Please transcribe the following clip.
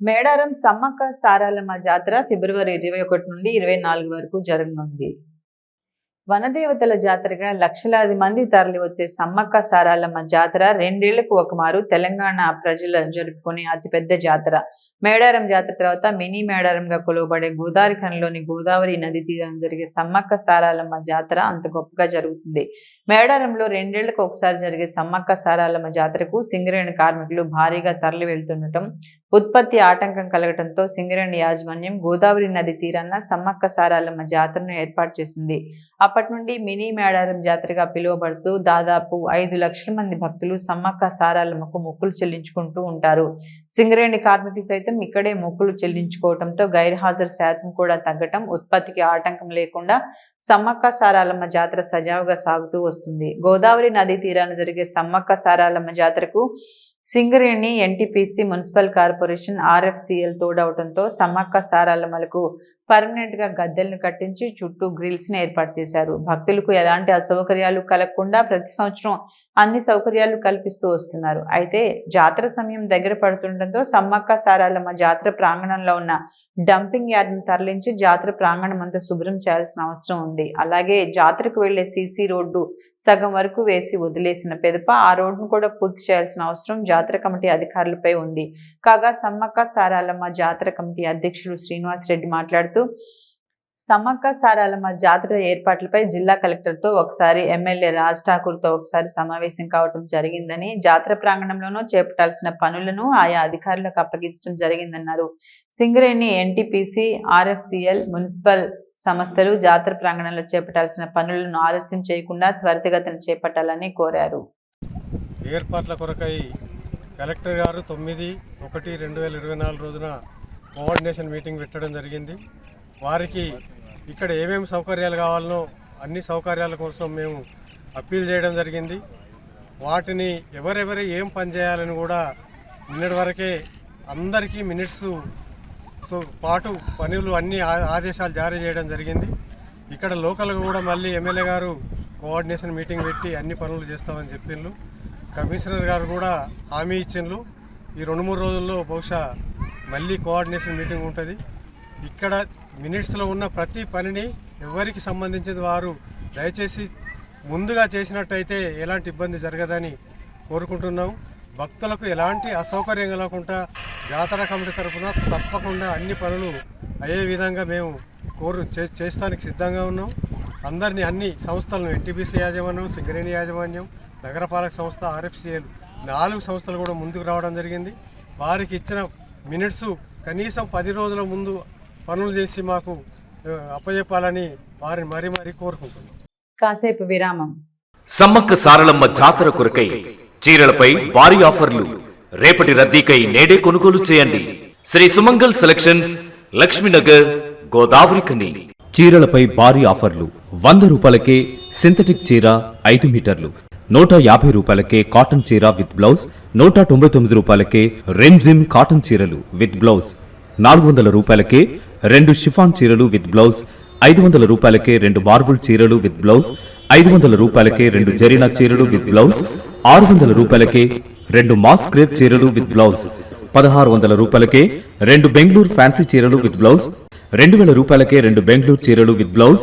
మేడారం సమ్మక్క సారాలమ్మ జాతర ఫిబ్రవరి ఇరవై ఒకటి నుండి ఇరవై నాలుగు వరకు జరగనుంది. వనదేవతల జాతరగా లక్షలాది మంది తరలి వచ్చే సమ్మక్క సారాలమ్మ జాతర రెండేళ్ళకు ఒకమారు తెలంగాణ ప్రజలు జరుపుకునే అతిపెద్ద జాతర. మేడారం జాతర తర్వాత మినీ మేడారంగా కొలువబడే గోదావరి ఖనిలోని గోదావరి నది తీరం జరిగే సమ్మక్క సారాలమ్మ జాతర అంత గొప్పగా జరుగుతుంది. మేడారంలో రెండేళ్ళకు ఒకసారి జరిగే సమ్మక్క సారాలమ్మ జాతరకు సింగరేణి కార్మికులు భారీగా తరలి వెళ్తుండటం ఉత్పత్తి ఆటంకం కలగటంతో సింగరేణి యాజమాన్యం గోదావరి నది తీరాన సమ్మక్క సారాలమ్మ జాతరను ఏర్పాటు చేసింది. అప్పటి నుండి మినీ మేడారం జాతరగా పిలువబడుతూ దాదాపు ఐదు లక్షల మంది భక్తులు సమ్మక్క సారాలమ్మకు మొక్కులు చెల్లించుకుంటూ ఉంటారు. సింగరేణి కార్మికులు సైతం ఇక్కడే మొక్కులు చెల్లించుకోవడంతో గైర్హాజరు శాతం కూడా తగ్గటం ఉత్పత్తికి ఆటంకం లేకుండా సమ్మక్క సారాలమ్మ జాతర సజావుగా సాగుతూ వస్తుంది. గోదావరి నది తీరాన జరిగే సమ్మక్క సారాలమ్మ జాతరకు Singareni NTPC municipal corporation RFCL తోడవడంతో Sammakka సారాలమ్మలకు పర్మనెంట్గా గద్దెలను కట్టించి చుట్టూ గ్రిల్స్ని ఏర్పాటు చేశారు. భక్తులకు ఎలాంటి అసౌకర్యాలు కలగకుండా ప్రతి సంవత్సరం అన్ని సౌకర్యాలు కల్పిస్తూ వస్తున్నారు. అయితే జాతర సమయం దగ్గర పడుతుండటంతో సమ్మక్క సారాలమ్మ జాతర ప్రాంగణంలో ఉన్న డంపింగ్ యార్డ్ను తరలించి జాతర ప్రాంగణం అంతా శుభ్రం చేయాల్సిన అవసరం ఉంది. అలాగే జాతరకు వెళ్ళే సీసీ రోడ్డు సగం వరకు వేసి వదిలేసిన పెదప ఆ రోడ్డును కూడా పూర్తి చేయాల్సిన అవసరం జాతర కమిటీ అధికారులపై ఉంది. కాగా సమ్మక్క సారాలమ్మ జాతర కమిటీ అధ్యక్షుడు శ్రీనివాస్ రెడ్డి మాట్లాడుతూ సమ్మక్క సారాలమ్మ జాతర ఏర్పాట్లపై జిల్లా కలెక్టర్తో ఒకసారి ఎమ్మెల్యే రాజ్ ఠాకూర్తో ఒకసారి సమావేశం కావటం జరిగిందని జాతర ప్రాంగణంలోనూ చేపట్టాల్సిన పనులను ఆయా అధికారులకు అప్పగించడం జరిగిందన్నారు. సింగరేణి ఎన్టీపీసీ ఆర్ఎఫ్సిఎల్ మున్సిపల్ సంస్థలు జాతర ప్రాంగణంలో చేపట్టాల్సిన పనులను ఆలస్యం చేయకుండా త్వరితగతిన చేపట్టాలని కోరారు. ఏర్పాట్ల కొరకై కలెక్టర్ గారు తొమ్మిది ఒకటి రెండు వేల ఇరవై నాలుగు రోజున కోఆర్డినేషన్ మీటింగ్ పెట్టడం జరిగింది. వారికి ఇక్కడ ఏమేమి సౌకర్యాలు కావాలనో అన్ని సౌకర్యాల కోసం మేము అప్పీల్ చేయడం జరిగింది. వాటిని ఎవరెవరు ఏం పని చేయాలని కూడా నిన్నటి వరకే అందరికీ మినిట్స్తో పాటు పనులు అన్ని ఆ- ఆదేశాలు జారీ చేయడం జరిగింది. ఇక్కడ లోకల్గా కూడా మళ్ళీ ఎమ్మెల్యే గారు కోఆర్డినేషన్ మీటింగ్ పెట్టి అన్ని పనులు చేస్తామని చెప్పిండ్రు. కమిషనర్ గారు కూడా హామీ ఇచ్చిండ్రు. ఈ రెండు మూడు రోజుల్లో బహుశా మళ్ళీ కోఆర్డినేషన్ మీటింగ్ ఉంటుంది. ఇక్కడ మినిట్స్లో ఉన్న ప్రతి పనిని ఎవరికి సంబంధించిన వారు దయచేసి ముందుగా చేసినట్టయితే ఎలాంటి ఇబ్బంది జరగదని కోరుకుంటున్నాం. భక్తులకు ఎలాంటి అసౌకర్యం కలగకుండా జాతర కమిటీ తరఫున తప్పకుండా అన్ని పనులు అయ్యే విధంగా మేము కోరు చే చేస్తానికి సిద్ధంగా ఉన్నాం. అందరినీ అన్ని సంస్థలను ఎన్టీపీసీ యాజమాన్యం సింగరేణి యాజమాన్యం నగరపాలక సంస్థ ఆర్ఎఫ్సిఎల్ నాలుగు సంస్థలు కూడా ముందుకు రావడం జరిగింది. వారికి ఇచ్చిన మినిట్స్ కనీసం పది రోజుల ముందు పనులు చేసి మాకు ఆ, అప్పచెప్పాలని వారిని మరీ మరీ కోరుకుంటున్నాం. కాసేపు విరామం. సమ్మక్క సారలమ్మ జాతర కొరకై చీరలపై భారీ ఆఫర్లు. రేపటి రద్దీకై నేడే కొనుగోలు చేయండి. శ్రీ సుమంగల్ సెలక్షన్స్ లక్ష్మీనగర్ గోదావరి కని. చీరలపై భారీ ఆఫర్లు. వంద రూపాయలకే సింథటిక్ చీర ఐదు మీటర్లు. నూట యాభై రూపాయలకే కాటన్ చీర విత్ బ్లౌజ్ నూట తొంభై తొమ్మిది రూపాయలకే రెమ్జిమ్ కాటన్ చీరలు విత్ బ్లౌజ్ నాలుగు వందల రూపాయలకే రెండు షిఫాన్ చీరలు విత్ బ్లౌజ్ ఐదు వందల రూపాయలకే రెండు మార్బుల్ చీరలు విత్ బ్లౌజ్ ఐదు వందల రూపాయలకే రెండు జరీనా చీరలు విత్ బ్లౌజ్ ఆరు వందల రూపాయలకే రెండు మాస్ క్రేప్ చీరలు విత్ బ్లౌజ్ పదహారు వందల రూపాయలకే రెండు బెంగళూరు ఫ్యాన్సీ చీరలు విత్ బ్లౌజ్ రెండు వేల రూపాయలకే రెండు బెంగళూరు చీరలు విత్ బ్లౌజ్